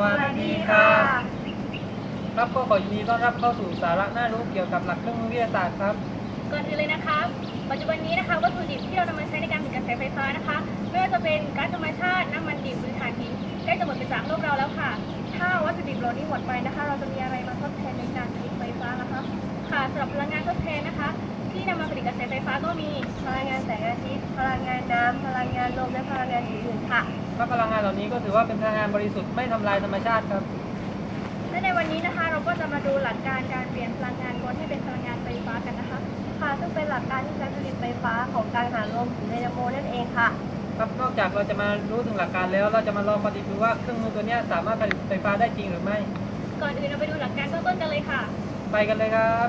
วัสดีค่ะครับก็ขอยินดีต้อนรับเข้าสู่สาระน่ารู้เกี่ยวกับหลักเครื่องมือวิทยาศาสตร์ครับ ก่อนอื่นเลยนะคะ ปัจจุบันนี้นะคะวัตถุดิบที่เรานำมาใช้ในการผลิตกระแสไฟฟ้านะคะไม่ว่าจะเป็นก๊าซธรรมชาติน้ำมันดิบหรือถ่านหินได้จะหมดไปจากโลกเราแล้วค่ะ ถ้าวัตถุดิบเหล่านี้หมดไปนะคะ เราจะมีอะไรมาทดแทนในการผลิตไฟฟ้านะคะ ค่ะสำหรับพลังงานทดแทนนะคะ ที่นำมาผลิตกระแสไฟฟ้าก็มีพลังงานแสงอาทิตย์พลังงานน้ำพลังงานลมและพลังงานอื่นๆค่ะ ถ้าพลังงานเหล่านี้ก็ถือว่าเป็นพลังงานบริสุทธิ์ไม่ทำลายธรรมชาติครับ และในวันนี้นะคะเราก็จะมาดูหลักการการเปลี่ยนพลังงานกลให้เป็นพลังงานไฟฟ้ากันนะคะ ค่ะซึ่งเป็นหลักการที่ใช้ผลิตไฟฟ้าของการหาลมหรือไดนาโมนั่นเองค่ะ ครับนอกจากเราจะมารู้ถึงหลักการแล้ว เราจะมาลองปฏิบัติดูว่าเครื่องมือตัวเนี้ยสามารถผลิตไฟฟ้าได้จริงหรือไม่ ก่อนอื่นเราไปดูหลักการเบื้องต้นกันเลยค่ะ ไปกันเลยครับ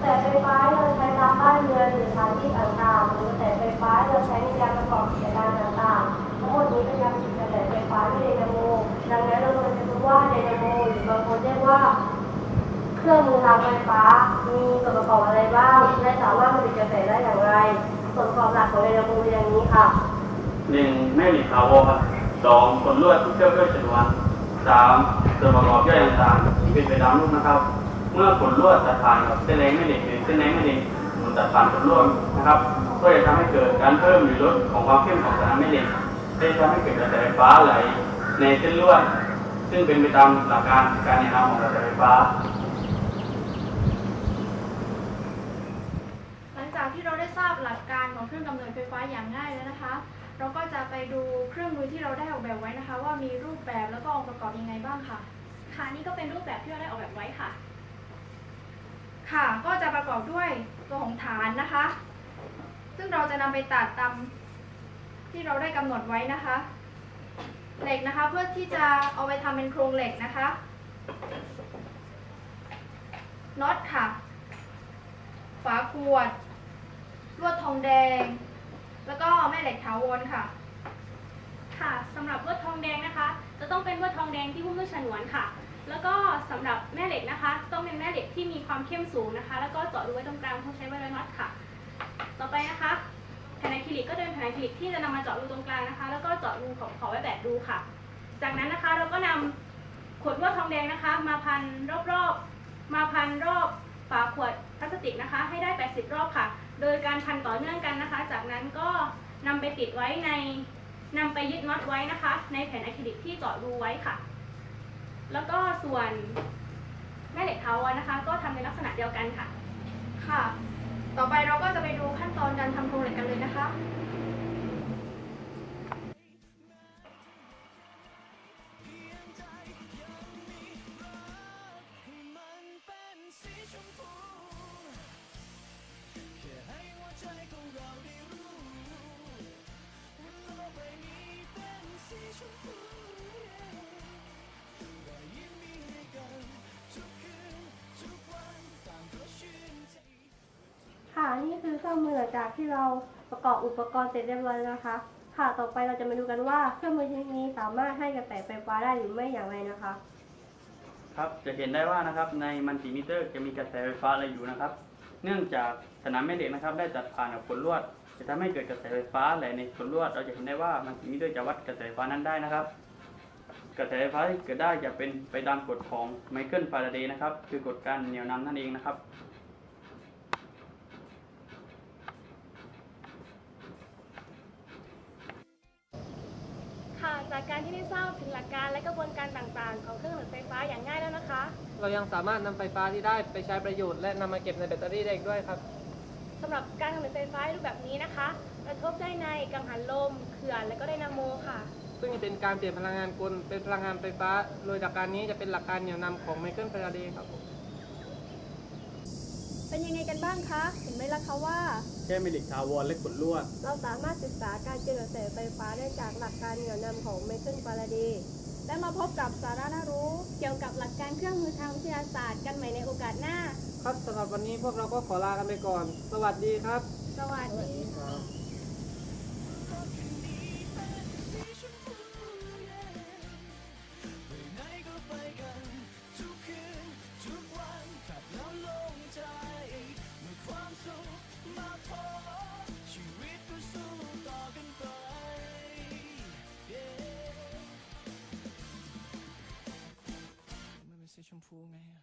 แต่ไฟฟ้าเราใช้ตามบ้านเรือนหรือสถานที่ต่างๆหรือแต่ไฟฟ้าเราใช้ในการประกอบกิจการต่างๆทั้งหมดนี้เป็นการผลิตกระแสไฟฟ้าที่ไดนาโม ดังนั้นเราควรจะรู้ว่าไดนาโมหรือบางคนเรียกว่า เครื่องมือทางไฟฟ้า มีส่วนประกอบอะไรบ้าง และสามารถผลิตกระแสได้อย่างไร ส่วนประกอบหลักของไดนาโมมีอย่างนี้ค่ะหนึ่งแม่เหล็กถาวรสองขนลวดที่เชื่อมด้วยชนวนสามส่วนประกอบย่อยต่างๆที่เป็นไปตามรูปนะครับ เมื่อขนลวดตัดผ่านกับเส้นแรงแม่เหล็กหรือเส้นแรงแม่เหล็กหมุนตัดผ่านขนลวดนะครับ ก็จะทำให้เกิดการเพิ่มหรือลดของความเข้มของสารแม่เหล็กได้ทำให้เกิดกระแสไฟฟ้าไหลในเส้นลวด ซึ่งเป็นไปตามหลักการการแนะนำของกระแสไฟฟ้า หลังจากที่เราได้ทราบหลักการของเครื่องกำเนิดไฟฟ้าอย่างง่ายแล้วนะคะ เราก็จะไปดูเครื่องมือที่เราได้ออกแบบไว้นะคะ ว่ามีรูปแบบแล้วก็องค์ประกอบยังไงบ้างค่ะ ค่ะนี่ก็เป็นรูปแบบที่เราได้ออกแบบไว้ค่ะ ค่ะก็จะประกอบด้วยตัวของฐานนะคะ ซึ่งเราจะนำไปตัดตามที่เราได้กำหนดไว้นะคะ เหล็กนะคะเพื่อที่จะเอาไปทำเป็นโครงเหล็กนะคะน็อตค่ะ ฝาขวด ลวดทองแดง แล้วก็แม่เหล็กถาวรค่ะ ค่ะสำหรับลวดทองแดงนะคะ จะต้องเป็นลวดทองแดงที่หุ้มด้วยฉนวนค่ะ แล้วก็สำหรับแม่เหล็กนะคะ ต้องเป็นแม่เหล็กที่มีความเข้มสูงนะคะ แล้วก็เจาะรูไว้ตรงกลางต้องใช้ไวร์น็อตค่ะ ต่อไปนะคะแผ่นอะ แผ่นอะคริลิกที่จะนำมาเจาะรูตรงกลางนะคะ แล้วก็เจาะรูของขอบไว้แบบรูค่ะ จากนั้นนะคะเราก็นำขวดลวดทองแดงนะคะ มาพันรอบๆมาพันรอบฝาขวดพลาสติกนะคะ ให้ได้ 80 รอบค่ะ โดยการพันต่อเนื่องกันนะคะ จากนั้นก็นำไปติดไว้ในนำไปยึดน็อตไว้นะคะ ในแผ่นอะคริลิกที่เจาะรูไว้ค่ะ แล้วก็ส่วนแม่เหล็กเทานะคะ ก็ทำในลักษณะเดียวกันค่ะ ค่ะ ต่อไปเราก็จะไปดูขั้นตอนการทำโครงเหล็กกันเลยนะคะ ค่ะนี่คือเครื่องมือหลังจากที่เราประกอบอุปกรณ์เสร็จเรียบร้อยแล้วนะคะ ค่ะต่อไปเราจะมาดูกันว่าเครื่องมือชนิดนี้สามารถให้กระแสไฟฟ้าได้หรือไม่อย่างไรนะคะ ครับจะเห็นได้ว่านะครับในมัลติมิเตอร์จะมีกระแสไฟฟ้าอะไรอยู่นะครับ เนื่องจากสนามแม่เหล็กนะครับ ได้ตัดผ่านกับขนลวด จะทำให้เกิดกระแสไฟฟ้าไหลในขนลวด เราจะเห็นได้ว่ามัลติมิเตอร์จะวัดกระแสไฟฟ้านั้นได้นะครับ กระแสไฟฟ้าที่เกิดได้จะเป็นไปตามกฎของไมเคิลฟาราเดย์นะครับ คือกฎการเหนี่ยวนำนั่นเองนะครับค่ะจากการที่ได้ทราบถึงหลักการและกระบวนการต่างๆ ของเครื่องกำเนิดไฟฟ้าอย่างง่ายแล้วนะคะ เรายังสามารถนำไฟฟ้าที่ได้ไปใช้ประโยชน์และนำมาเก็บในแบตเตอรี่ได้อีกด้วยครับสำหรับการกำเนิดไฟฟ้าในรูปแบบนี้นะคะเราพบได้ในกังหันลม เขื่อนและก็ไดนาโมค่ะ ซึ่งจะเป็นการเปลี่ยนพลังงานกลเป็นพลังงานไฟฟ้า โดยหลักการนี้จะเป็นหลักการเหนี่ยวนำของไมเคิลฟาราเดย์ครับผมเป็นยังไงกันบ้างคะ เห็นไหมล่ะคะว่า แค่มีเหล็กถาวรและขนลวด เราสามารถศึกษาการเจริญกระแสไฟฟ้าได้จากหลักการเหนี่ยวนำของไมเคิลฟาราเดย์และมาพบกับสาระน่ารู้ เกี่ยวกับหลักการเครื่องมือทางวิทยาศาสตร์กันใหม่ในโอกาสหน้า ครับสำหรับวันนี้พวกเราก็ขอลากันไปก่อน สวัสดีครับ สวัสดีค่ะชมพูไง